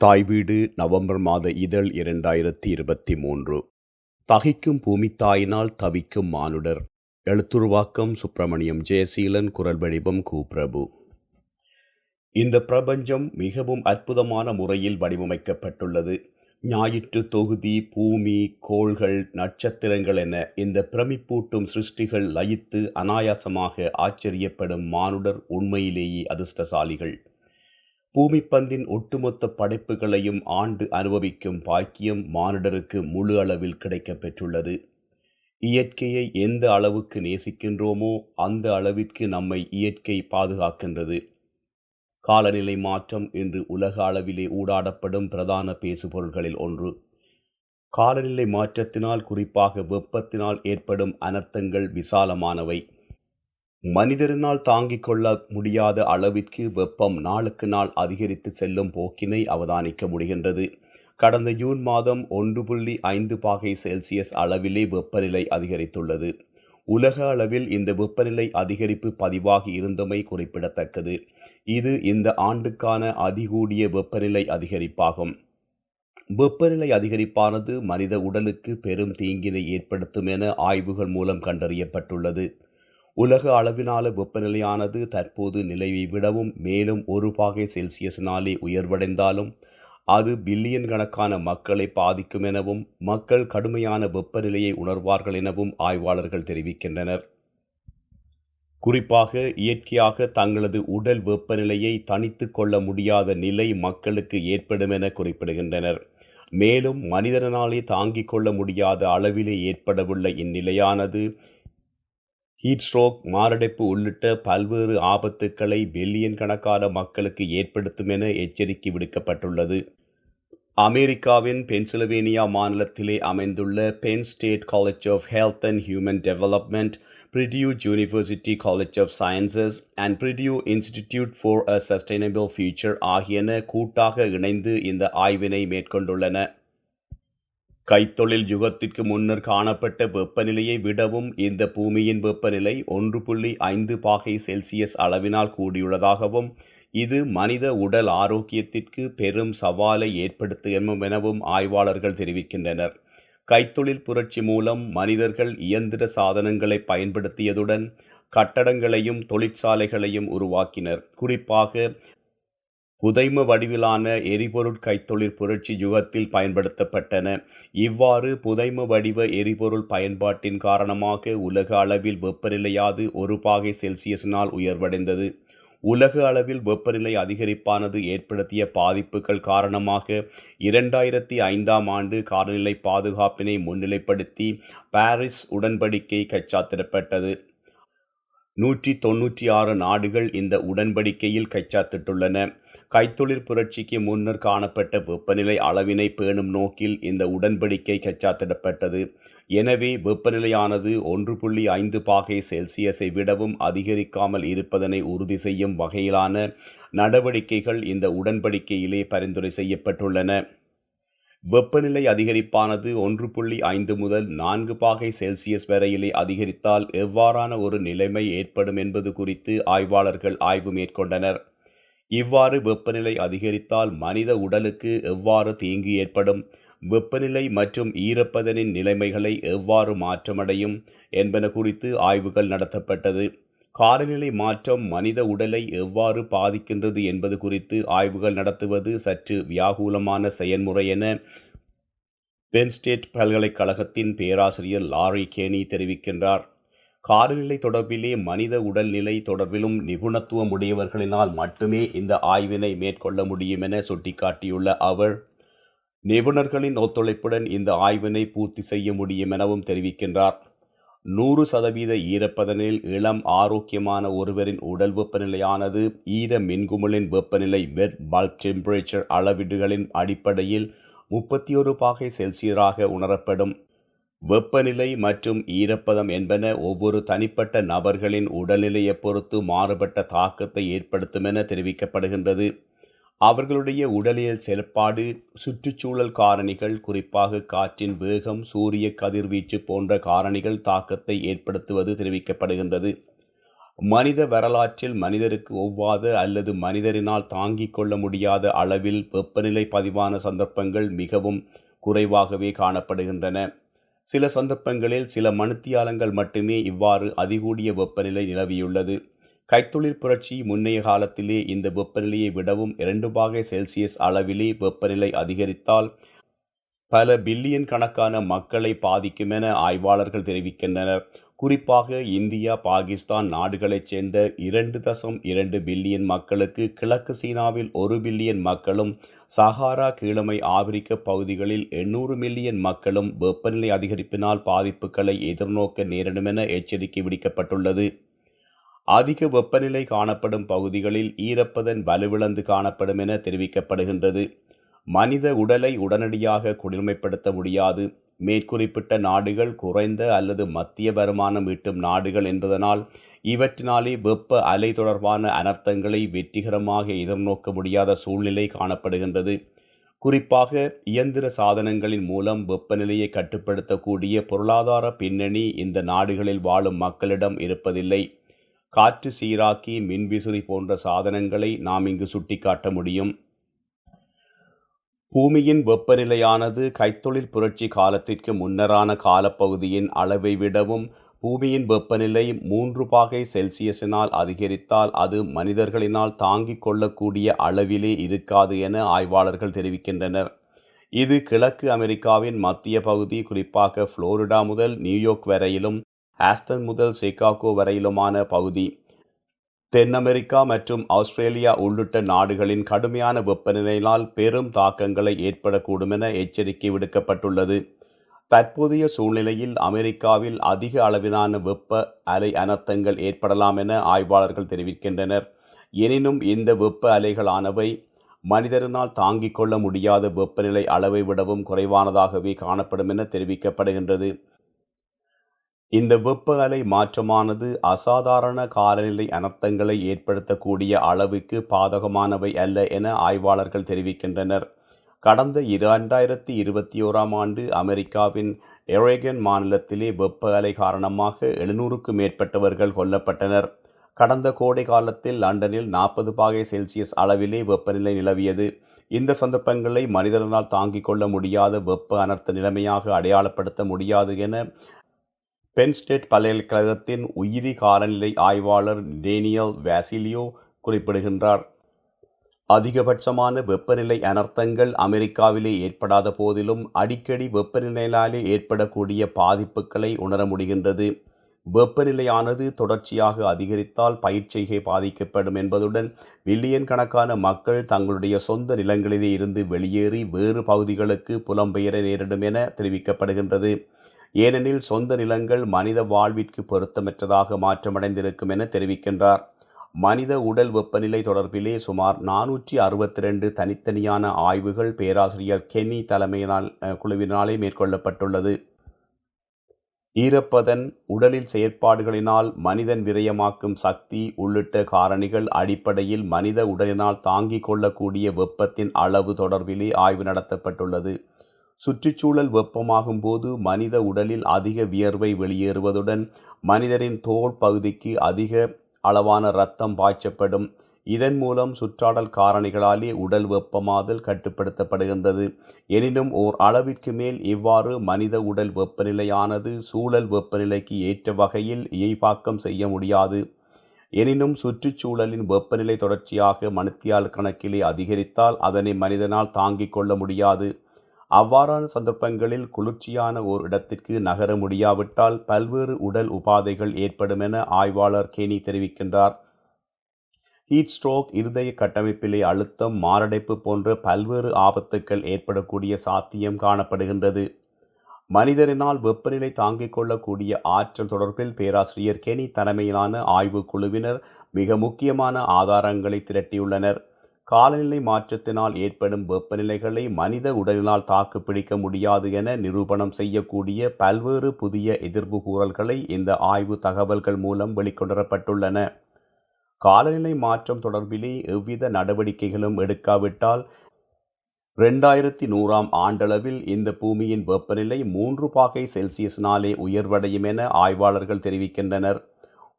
தாய் வீடு நவம்பர் மாத இதழ் இரண்டாயிரத்தி இருபத்தி மூன்று. தகைக்கும் பூமித்தாயினால் தவிக்கும் மானுடர். எழுத்துருவாக்கம் சுப்பிரமணியம் ஜெயசீலன் குரல் வடிவம் கு பிரபு இந்த பிரபஞ்சம் மிகவும் அற்புதமான முறையில் வடிவமைக்கப்பட்டுள்ளது. ஞாயிற்று தொகுதி பூமி கோள்கள் நட்சத்திரங்கள் என இந்த பிரமிப்பூட்டும் சிருஷ்டிகள் லயித்து அனாயாசமாக ஆச்சரியப்படும் மானுடர் உண்மையிலேயே அதிர்ஷ்டசாலிகள். பூமிப்பந்தின் ஒட்டுமொத்த படைப்புகளையும் ஆண்டு அனுபவிக்கும் பாக்கியம் மானிடருக்கு முழு அளவில் கிடைக்கப் பெற்றுள்ளது. இயற்கையை எந்த அளவுக்கு நேசிக்கின்றோமோ அந்த அளவிற்கு நம்மை இயற்கை பாதுகாக்கின்றது. காலநிலை மாற்றம் இன்று உலக அளவிலே ஊடாடப்படும் பிரதான பேசுபொருள்களில் ஒன்று. காலநிலை மாற்றத்தினால் குறிப்பாக வெப்பத்தினால் ஏற்படும் அனர்த்தங்கள் விசாலமானவை. மனிதரினால் தாங்கிக் கொள்ள முடியாத அளவிற்கு வெப்பம் நாளுக்கு நாள் அதிகரித்து செல்லும் போக்கினை அவதானிக்க முடிகின்றது. கடந்த ஜூன் மாதம் ஒன்று புள்ளி ஐந்து பாகை செல்சியஸ் அளவிலே வெப்பநிலை அதிகரித்துள்ளது. உலக அளவில் இந்த வெப்பநிலை அதிகரிப்பு பதிவாகி இருந்தமை குறிப்பிடத்தக்கது. இது இந்த ஆண்டுக்கான அதிகூடிய வெப்பநிலை அதிகரிப்பாகும். வெப்பநிலை அதிகரிப்பானது மனித உடலுக்கு பெரும் தீங்கினை ஏற்படுத்தும் என ஆய்வுகள் மூலம் கண்டறியப்பட்டுள்ளது. உலக அளவிலான வெப்பநிலையானது தற்போது நிலையை விடவும் மேலும் ஒரு பாகை செல்சியஸினாலே உயர்வடைந்தாலும் அது பில்லியன் கணக்கான மக்களை பாதிக்கும் எனவும் மக்கள் கடுமையான வெப்பநிலையை உணர்வார்கள் எனவும் ஆய்வாளர்கள் தெரிவிக்கின்றனர். குறிப்பாக இயற்கையாக தங்களது உடல் வெப்பநிலையை தனித்து கொள்ள முடியாத நிலை மக்களுக்கு ஏற்படும் என குறிப்பிடுகின்றனர். மேலும் மனிதனாலே தாங்கிக் கொள்ள முடியாத அளவிலே ஏற்படவுள்ள இந்நிலையானது ஹீட் ஸ்ட்ரோக் மாரடைப்பு உள்ளிட்ட பல்வேறு ஆபத்துக்களை பில்லியன் கணக்கான மக்களுக்கு ஏற்படுத்தும் என எச்சரிக்கை விடுக்கப்பட்டுள்ளது. அமெரிக்காவின் பென்சில்வேனியா மாநிலத்திலே அமைந்துள்ள Penn State college of health and human development Purdue university college of sciences and Purdue institute for a sustainable future ஆகியன கூட்டாக இணைந்து இந்த ஆய்வினை மேற்கொண்டுள்ளன. கைத்தொழில் யுகத்திற்கு முன்னர் காணப்பட்ட வெப்பநிலையை விடவும் இந்த பூமியின் வெப்பநிலை ஒன்று புள்ளி ஐந்து பாகை செல்சியஸ் அளவினால் கூடியுள்ளதாகவும் இது மனித உடல் ஆரோக்கியத்திற்கு பெரும் சவாலை ஏற்படுத்தும் எனவும் ஆய்வாளர்கள் தெரிவிக்கின்றனர். கைத்தொழில் புரட்சி மூலம் மனிதர்கள் இயந்திர சாதனங்களை பயன்படுத்தியதுடன் கட்டடங்களையும் தொழிற்சாலைகளையும் உருவாக்கினர். குறிப்பாக புதைம வடிவிலான எரிபொருள் கைத்தொழில் புரட்சி யுகத்தில் பயன்படுத்தப்பட்டன. இவ்வாறு புதைம வடிவ எரிபொருள் பயன்பாட்டின் காரணமாக உலக அளவில் வெப்பநிலையாது ஒரு பாகை செல்சியஸினால் உயர்வடைந்தது. உலக அளவில் வெப்பநிலை அதிகரிப்பானது ஏற்படுத்திய பாதிப்புகள் காரணமாக இரண்டாயிரத்தி ஐந்தாம் ஆண்டு காலநிலை பாதுகாப்பினை முன்னிலைப்படுத்தி பாரிஸ் உடன்படிக்கை கச்சாத்திடப்பட்டது. நூற்றி தொன்னூற்றி ஆறு நாடுகள் இந்த உடன்படிக்கையில் கைச்சாத்திட்டுள்ளன. கைத்தொழிற் புரட்சிக்கு முன்னர் காணப்பட்ட வெப்பநிலை அளவினை பேணும் நோக்கில் இந்த உடன்படிக்கை கைச்சாத்திடப்பட்டது. எனவே வெப்பநிலையானது ஒன்று புள்ளி ஐந்து பாகை செல்சியஸை விடவும் அதிகரிக்காமல் இருப்பதனை உறுதி செய்யும் வகையிலான நடவடிக்கைகள் இந்த உடன்படிக்கையிலே பரிந்துரை செய்யப்பட்டுள்ளன. வெப்பநிலை அதிகரிப்பானது ஒன்று புள்ளி ஐந்து முதல் நான்கு பாகை செல்சியஸ் வரையிலே அதிகரித்தால் எவ்வாறான ஒரு நிலைமை ஏற்படும் என்பது குறித்து ஆய்வாளர்கள் ஆய்வு மேற்கொண்டனர். இவ்வாறு வெப்பநிலை அதிகரித்தால் மனித உடலுக்கு எவ்வாறு தீங்கு ஏற்படும் வெப்பநிலை மற்றும் ஈரப்பதனின் நிலைமைகளை எவ்வாறு மாற்றமடையும் என்பன குறித்து ஆய்வுகள் நடத்தப்பட்டது. காலநிலை மாற்றம் மனித உடலை எவ்வாறு பாதிக்கின்றது என்பது குறித்து ஆய்வுகள் நடத்துவது சற்று வியாகுலமான செயல்முறை என பென்ஸ்டேட் பல்கலைக்கழகத்தின் பேராசிரியர் லாரி கேனி தெரிவிக்கின்றார். காலநிலை தொடர்பிலே மனித உடல்நிலை தொடர்பிலும் நிபுணத்துவம் உடையவர்களினால் மட்டுமே இந்த ஆய்வினை மேற்கொள்ள முடியும் என சுட்டிக்காட்டியுள்ள அவர் நிபுணர்களின் ஒத்துழைப்புடன் இந்த ஆய்வினை பூர்த்தி செய்ய முடியும் எனவும் தெரிவிக்கின்றார். நூறு சதவீத ஈரப்பதனில் இளம் ஆரோக்கியமான ஒருவரின் உடல் வெப்பநிலையானது ஈர மின்குமிழின் வெப்பநிலை வெட் பல்ப் டெம்பரேச்சர் அளவீடுகளின் அடிப்படையில் முப்பத்தி ஒரு பாகை செல்சியராக உணரப்படும். வெப்பநிலை மற்றும் ஈரப்பதம் என்பன ஒவ்வொரு தனிப்பட்ட நபர்களின் உடல்நிலையை பொறுத்து மாறுபட்ட தாக்கத்தை ஏற்படுத்தும் என தெரிவிக்கப்படுகின்றது. அவர்களுடைய உடலியல் செயல்பாடு சுற்றுச்சூழல் காரணிகள் குறிப்பாக காற்றின் வேகம் சூரிய கதிர்வீச்சு போன்ற காரணிகள் தாக்கத்தை ஏற்படுத்துவது தெரிவிக்கப்படுகின்றது. மனித வரலாற்றில் மனிதருக்கு ஒவ்வாத அல்லது மனிதரினால் தாங்கிக் கொள்ள முடியாத அளவில் வெப்பநிலை பதிவான சந்தர்ப்பங்கள் மிகவும் குறைவாகவே காணப்படுகின்றன. சில சந்தர்ப்பங்களில் சில மணித்தியாலங்கள் மட்டுமே இவ்வாறு அதிகூடிய வெப்பநிலை நிலவியுள்ளது. கைத்தொழில் புரட்சி முன்னைய காலத்திலே இந்த வெப்பநிலையை விடவும் இரண்டு பாகை செல்சியஸ் அளவிலே வெப்பநிலை அதிகரித்தால் பல பில்லியன் கணக்கான மக்களை பாதிக்கும் என ஆய்வாளர்கள் தெரிவிக்கின்றனர். குறிப்பாக இந்தியா பாகிஸ்தான் நாடுகளைச் சேர்ந்த இரண்டு தசம் இரண்டு பில்லியன் மக்களுக்கு கிழக்கு சீனாவில் ஒரு பில்லியன் மக்களும் சஹாரா கீழமை ஆப்பிரிக்க பகுதிகளில் எண்ணூறு மில்லியன் மக்களும் வெப்பநிலை அதிகரிப்பினால் பாதிப்புகளை எதிர்நோக்க நேரிடும் என எச்சரிக்கை விடுக்கப்பட்டுள்ளது. அதிக வெப்பநிலை காணப்படும் பகுதிகளில் ஈரப்பதன் வலுவிழந்து காணப்படும் என தெரிவிக்கப்படுகின்றது. மனித உடலை உடனடியாக குளிர்மைப்படுத்த முடியாது. மேற்குறிப்பிட்ட நாடுகள் குறைந்த அல்லது மத்திய வருமானம் ஈட்டும் நாடுகள் என்பதனால் இவற்றினாலே வெப்ப அலை தொடர்பான அனர்த்தங்களை வெற்றிகரமாக எதிர்நோக்க முடியாத சூழ்நிலை காணப்படுகின்றது. குறிப்பாக இயந்திர சாதனங்களின் மூலம் வெப்பநிலையை கட்டுப்படுத்தக்கூடிய பொருளாதார பின்னணி இந்த நாடுகளில் வாழும் மக்களிடம் இருப்பதில்லை. காற்று சீராக்கி மின்விசிறி போன்ற சாதனங்களை நாம் இங்கு சுட்டிக்காட்ட முடியும். பூமியின் வெப்பநிலையானது கைத்தொழில் புரட்சி காலத்திற்கு முன்னரான காலப்பகுதியின் அளவை விடவும் பூமியின் வெப்பநிலை மூன்று பாகை செல்சியஸினால் அதிகரித்தால் அது மனிதர்களினால் தாங்கிக் கொள்ளக்கூடிய அளவிலே இருக்காது என ஆய்வாளர்கள் தெரிவிக்கின்றனர். இது கிழக்கு அமெரிக்காவின் மத்திய பகுதி குறிப்பாக புளோரிடா முதல் நியூயார்க் வரையிலும் ஆஸ்டன் முதல் சிகாகோ வரையிலுமான பகுதி. தென் அமெரிக்கா மற்றும் ஆஸ்திரேலியா உள்ளிட்ட நாடுகளின் கடுமையான வெப்பநிலையினால் பெரும் தாக்கங்களை ஏற்படக்கூடும் என எச்சரிக்கை விடுக்கப்பட்டுள்ளது. தற்போதைய சூழ்நிலையில் அமெரிக்காவில் அதிக அளவிலான வெப்ப அலை அனர்த்தங்கள் ஏற்படலாம் என ஆய்வாளர்கள் தெரிவிக்கின்றனர். எனினும் இந்த வெப்ப அலைகளானவை மனிதரினால் தாங்கிக் கொள்ள முடியாத வெப்பநிலை அளவை விடவும் குறைவானதாகவே காணப்படும் என தெரிவிக்கப்படுகின்றது. இந்த வெப்ப அலை மாற்றமானது அசாதாரண காலநிலை அனர்த்தங்களை ஏற்படுத்தக்கூடிய அளவுக்கு பாதகமானவை அல்ல என ஆய்வாளர்கள் தெரிவிக்கின்றனர். கடந்த இரண்டாயிரத்தி இருபத்தி ஓராம் ஆண்டு அமெரிக்காவின் எரேகன் மாநிலத்திலே வெப்ப அலை காரணமாக எழுநூறுக்கும் மேற்பட்டவர்கள் கொல்லப்பட்டனர். கடந்த கோடை காலத்தில் லண்டனில் நாற்பது பாகை செல்சியஸ் அளவிலே வெப்பநிலை நிலவியது. இந்த சந்தர்ப்பங்களை மனிதனால் தாங்கிக் கொள்ள முடியாத வெப்ப அனர்த்த நிலைமையாக அடையாளப்படுத்த முடியாது என பென் ஸ்டேட் பல்கலைக்கழகத்தின் உயிரி காலநிலை ஆய்வாளர் டேனியல் வேசிலியோ குறிப்பிடுகின்றார். அதிகபட்சமான வெப்பநிலை அனர்த்தங்கள் அமெரிக்காவிலே ஏற்படாத போதிலும் அடிக்கடி வெப்பநிலையினாலே ஏற்படக்கூடிய பாதிப்புகளை உணர முடிகின்றது. வெப்பநிலையானது தொடர்ச்சியாக அதிகரித்தால் பயிர்ச்செய்கை பாதிக்கப்படும் என்பதுடன் மில்லியன் கணக்கான மக்கள் தங்களுடைய சொந்த நிலங்களிலே இருந்து வெளியேறி வேறு பகுதிகளுக்கு புலம்பெயர நேரிடும் என தெரிவிக்கப்படுகின்றது. ஏனெனில் சொந்த நிலங்கள் மனித வாழ்விற்கு பொருத்தமற்றதாக மாற்றமடைந்திருக்கும் என தெரிவிக்கின்றார். மனித உடல் வெப்பநிலை தொடர்பிலே சுமார் நானூற்றி அறுபத்தி ரெண்டு தனித்தனியான ஆய்வுகள் பேராசிரியர் கென்னி தலைமையினால் குழுவினாலே மேற்கொள்ளப்பட்டுள்ளது. ஈரப்பதன் உடலில் செயற்பாடுகளினால் மனிதன் விரயமாக்கும் சக்தி உள்ளிட்ட காரணிகள் அடிப்படையில் மனித உடலினால் தாங்கிக் கொள்ளக்கூடிய வெப்பத்தின் அளவு தொடர்பிலே ஆய்வு நடத்தப்பட்டுள்ளது. சுற்றுச்சூழல் வெப்பமாகும் போது மனித உடலில் அதிக வியர்வை வெளியேறுவதுடன் மனிதரின் தோல் பகுதிக்கு அதிக அளவான இரத்தம் பாய்ச்சப்படும். இதன் மூலம் சுற்றாடல் காரணிகளாலே உடல் வெப்பமாதல் கட்டுப்படுத்தப்படுகின்றது. எனினும் ஓர் அளவிற்கு மேல் இவ்வாறு மனித உடல் வெப்பநிலையானது சூழல் வெப்பநிலைக்கு ஏற்ற வகையில் இயைபாக்கம் செய்ய முடியாது. எனினும் சுற்றுச்சூழலின் வெப்பநிலை தொடர்ச்சியாக மணித்தியால் கணக்கிலே அதிகரித்தால் அதனை மனிதனால் தாங்கிக் கொள்ள முடியாது. அவ்வாறான சந்தர்ப்பங்களில் குளிர்ச்சியான ஓர் இடத்திற்கு நகர முடியாவிட்டால் பல்வேறு உடல் உபாதைகள் ஏற்படும் என ஆய்வாளர் கேனி தெரிவிக்கின்றார். ஹீட் ஸ்ட்ரோக் இருதய கட்டமைப்பிலே அழுத்தம் மாரடைப்பு போன்ற பல்வேறு ஆபத்துக்கள் ஏற்படக்கூடிய சாத்தியம் காணப்படுகின்றது. மனிதரினால் வெப்பநிலை தாங்கிக் கொள்ளக்கூடிய ஆற்றல் தொடர்பில் பேராசிரியர் கெனி தலைமையிலான ஆய்வு குழுவினர் மிக முக்கியமான ஆதாரங்களை திரட்டியுள்ளனர். காலநிலை மாற்றத்தினால் ஏற்படும் வெப்பநிலைகளை மனித உடலினால் தாக்கு பிடிக்க முடியாது என நிரூபணம் செய்யக்கூடிய பல்வேறு புதிய எதிர்வு கூறல்களை இந்த ஆய்வு தகவல்கள் மூலம் வெளிக்கொணரப்பட்டுள்ளன காலநிலை மாற்றம் தொடர்பிலே எவ்வித நடவடிக்கைகளும் எடுக்காவிட்டால் ரெண்டாயிரத்தி நூறாம் ஆண்டளவில் இந்த பூமியின் வெப்பநிலை மூன்று பாகை செல்சியஸினாலே உயர்வடையும் என ஆய்வாளர்கள் தெரிவிக்கின்றனர்.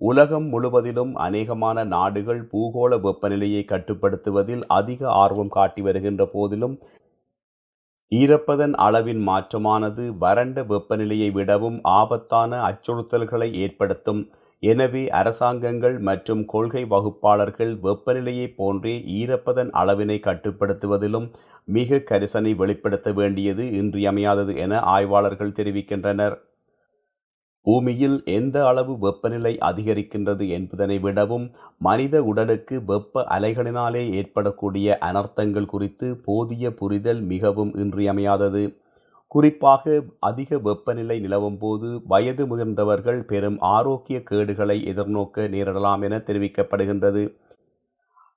உலகம் முழுவதிலும் அநேகமான நாடுகள் பூகோள வெப்பநிலையை கட்டுப்படுத்துவதில் அதிக ஆர்வம் காட்டி வருகின்ற போதிலும் ஈரப்பதன் அளவின் மாற்றமானது வறண்ட வெப்பநிலையை விடவும் ஆபத்தான அச்சுறுத்தல்களை ஏற்படுத்தும். எனவே அரசாங்கங்கள் மற்றும் கொள்கை வகுப்பாளர்கள் வெப்பநிலையைப் போன்றே ஈரப்பதன் அளவினை கட்டுப்படுத்துவதிலும் மிக கரிசனை வெளிப்படுத்த வேண்டியது இன்றியமையாதது என ஆய்வாளர்கள் தெரிவிக்கின்றனர். பூமியில் எந்த அளவு வெப்பநிலை அதிகரிக்கின்றது என்பதனை விடவும் மனித உடலுக்கு வெப்ப அலைகளினாலே ஏற்படக்கூடிய அனர்த்தங்கள் குறித்து போதிய புரிதல் மிகவும் இன்றியமையாதது. குறிப்பாக அதிக வெப்பநிலை நிலவும் போது வயது முதிர்ந்தவர்கள் பெரும் ஆரோக்கிய கேடுகளை எதிர்நோக்க நேரிடலாம் என தெரிவிக்கப்படுகின்றது.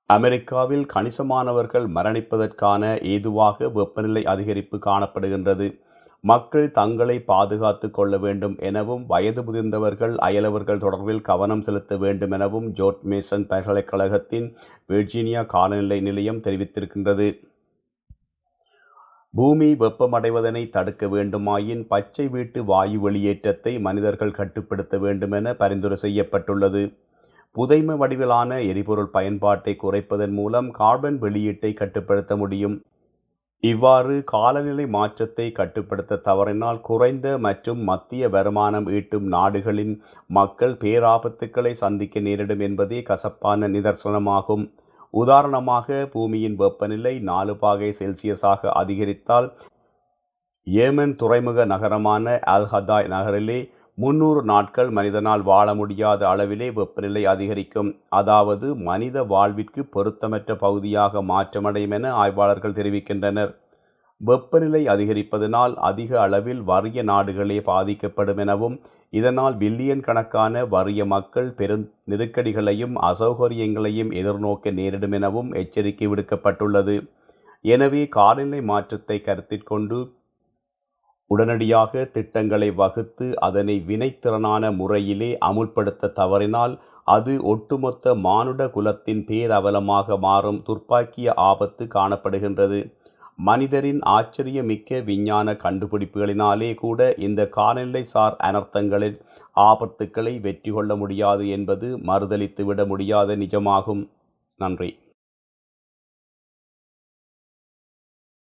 அமெரிக்காவில் கணிசமானவர்கள் மரணிப்பதற்கான ஏதுவாக வெப்பநிலை அதிகரிப்பு காணப்படுகின்றது. மக்கள் தங்களை பாதுகாத்து கொள்ள வேண்டும் எனவும் வயது முதிர்ந்தவர்கள் அயலவர்கள் தொடர்பில் கவனம் செலுத்த வேண்டும் எனவும் ஜோர்ட் மேசன் பல்கலைக்கழகத்தின் வெர்ஜீனியா காலநிலை நிலையம் தெரிவித்திருக்கின்றது. பூமி வெப்பமடைவதனை தடுக்க வேண்டுமாயின் பச்சை வீட்டு வாயு வெளியேற்றத்தை மனிதர்கள் கட்டுப்படுத்த வேண்டுமென பரிந்துரை செய்யப்பட்டுள்ளது. புதைம வடிவிலான எரிபொருள் பயன்பாட்டை குறைப்பதன் மூலம் கார்பன் வெளியீட்டை கட்டுப்படுத்த முடியும். இவ்வாறு காலநிலை மாற்றத்தை கட்டுப்படுத்த தவறினால் குறைந்த மற்றும் மத்திய வருமானம் ஈட்டும் நாடுகளின் மக்கள் பேராபத்துக்களை சந்திக்க நேரிடும் என்பதே கசப்பான நிதர்சனமாகும். உதாரணமாக பூமியின் வெப்பநிலை நாலு பாகை செல்சியஸாக அதிகரித்தால் ஏமன் துறைமுக நகரமான அல்ஹதாய் நகரிலே முன்னூறு நாட்கள் மனிதனால் வாழ முடியாத அளவிலே வெப்பநிலை அதிகரிக்கும். அதாவது மனித வாழ்விற்கு பொருத்தமற்ற பகுதியாக மாற்றமடையும் என ஆய்வாளர்கள் தெரிவிக்கின்றனர். வெப்பநிலை அதிகரிப்பதனால் அதிக அளவில் வறிய நாடுகளே பாதிக்கப்படும் எனவும் இதனால் பில்லியன் கணக்கான வறிய மக்கள் பெரும் நெருக்கடிகளையும் அசௌகரியங்களையும் எதிர்நோக்க நேரிடும் எனவும் எச்சரிக்கை விடுக்கப்பட்டுள்ளது. எனவே காலநிலை மாற்றத்தை கருத்தில் கொண்டு உடனடியாக திட்டங்களை வகுத்து அதனை வினைத்திறனான முறையிலே அமுல்படுத்த தவறினால் அது ஒட்டுமொத்த மானுட குலத்தின் பேரவலமாக மாறும் துர்ப்பாக்கிய ஆபத்து காணப்படுகின்றது. மனிதரின் ஆச்சரியமிக்க விஞ்ஞான கண்டுபிடிப்புகளினாலே கூட இந்த காலநிலை சார் அனர்த்தங்களின் ஆபத்துக்களை வெற்றி கொள்ள முடியாது என்பது மறுதளித்துவிட முடியாத நிஜமாகும். நன்றி.